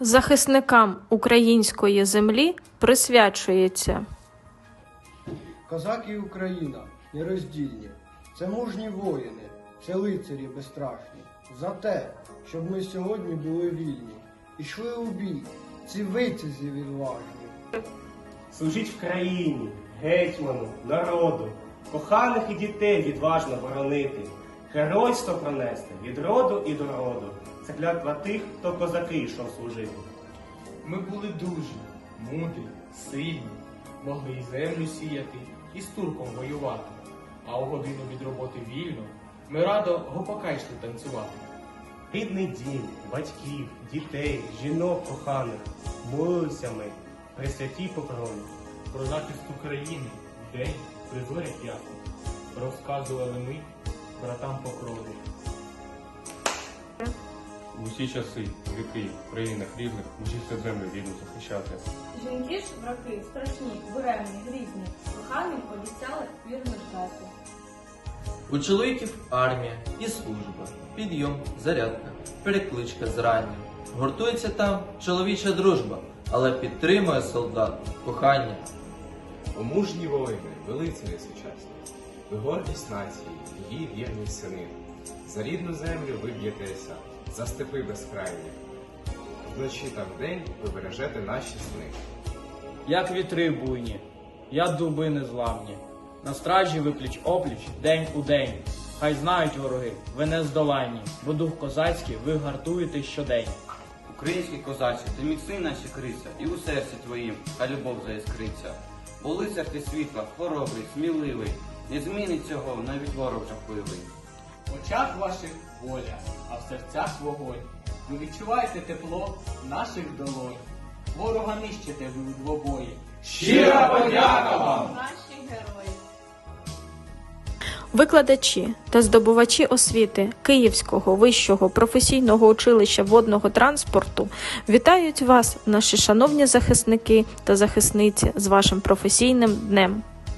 захисникам української землі присвячується. Козаки і Україна нероздільні. Це мужні воїни, це лицарі безстрашні. За те, щоб ми сьогодні були вільні. Ішли у бій, ці витязі відважні. Служіть в країні, гетьману, народу, коханих і дітей відважно боронити, геройство пронести від роду і до роду. Це клятва тих, хто козаки йшов служити. Ми були дужі, мудрі, сильні, могли і землю сіяти, і з турком воювати. А у годину від роботи вільно ми радо гопака йшли танцювати. Рідний дім, батьків, дітей, жінок коханих, молилися ми при святій покрові. Про захист України в день при зорях ясно розказували ми братам по крові. В усі часи, віки, в країнах різних, мусився землю рідну захищати. Жінки ж враки страшні, буремні, грізні, коханим обіцяли вірно ждати. У чоловіків армія і служба, підйом, зарядка, перекличка зрання. Гуртується там чоловіча дружба, але підтримує солдат кохання. О мужні воїни, велицарі сучасні, ви гордість нації, її вірні сини. За рідну землю ви б'єтеся, за степи безкрайні. Вночі та вдень ви бережете наші сни. як вітри буйні, я дуби незламні. На стражі ви пліч опліч, день у день. Хай знають вороги, ви не здоланні, бо дух козацький ви гартуєте щодень. Українські козачі, ти міцний наче криця, і у серці твоїм та любов заіскриться. Бо лицар ти світла, хоробрий, сміливий, не змінить цього навіть ворог жахливий. В очах ваших воля, а в серцях вогонь. Ви відчуваєте тепло наших долонь. Ворога нищите ви у двобої. Щира подяка вам! Наші герої. Викладачі та здобувачі освіти Київського вищого професійного училища водного транспорту вітають вас, наші шановні захисники та захисниці, з вашим професійним днем.